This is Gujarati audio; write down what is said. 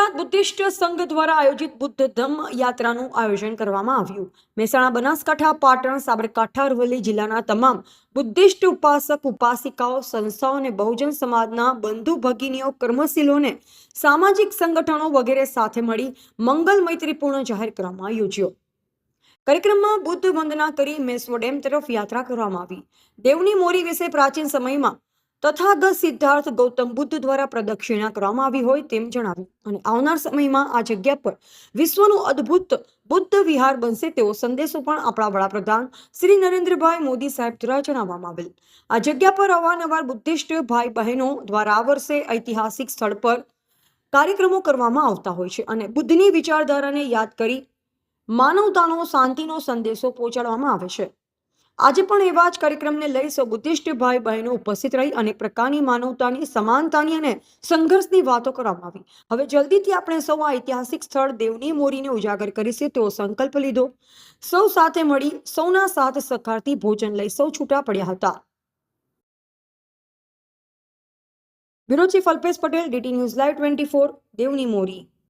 ગુજરાત બુદ્ધિસ્ટ સંઘ દ્વારા આયોજિત બુદ્ધ ધમ્મ યાત્રાનું આયોજન કરવામાં આવ્યું. મહેસાણા, બનાસકાંઠા, પાટણ, સાબરકાંઠા, અરવલ્લી જિલ્લાના તમામ બુદ્ધિસ્ટ ઉપાસક, ઉપાસિકાઓ, સંસ્થાઓ અને બહુજન સમાજના બંધુ ભગીનીઓ, કર્મશીલોને સામાજિક સંગઠનો વગેરે સાથે મળી મંગલ મૈત્રીપૂર્ણ જાહેર કરવામાં યોજ્યો. કાર્યક્રમમાં બુદ્ધ વંદના કરી મેસવો ડેમ તરફ યાત્રા કરવામાં આવી. દેવની મોરી વિશે પ્રાચીન સમયમાં તથાગત સિદ્ધાર્થ ગૌતમ બુદ્ધ દ્વારા પ્રદક્ષિણા કરવામાં આવી હોય તેમ જણાવ્યું. અને આવનાર સમયમાં આ જગ્યા પર વિશ્વનું અદ્ભુત બુદ્ધ વિહાર બનશે તેવો સંદેશો પણ આપણા વડાપ્રધાન શ્રી નરેન્દ્રભાઈ મોદી સાહેબ દ્વારા જણાવવામાં આવેલ. આ જગ્યા પર અવારનવાર બુદ્ધિસ્ટ ભાઈ બહેનો દ્વારા આ વર્ષે ઐતિહાસિક સ્થળ પર કાર્યક્રમો કરવામાં આવતા હોય છે અને બુદ્ધની વિચારધારાને યાદ કરી માનવતાનો, શાંતિનો સંદેશો પહોંચાડવામાં આવે છે. આજે પણ એવા જ કાર્યક્રમને લઈ સૌ બુદ્ધિસ્ટ ભાઈ બહેનો ઉપસ્થિત રહી અનેક પ્રકારની માનવતાની, સમાનતાની અને સંઘર્ષની વાતો કરવામાં આવી. હવે જલ્દીથી આપણે સૌ આ ઐતિહાસિક સ્થળ દેવની મોરીને ઉજાગર કરીશું તેવો સંકલ્પ લીધો. સૌ સાથે મળી સૌના સાથ સહકારથી ભોજન લઈ સૌ છૂટા પડ્યા હતા. Bureau chief Alpesh Patel, DT news live twenty four, Devni Mori.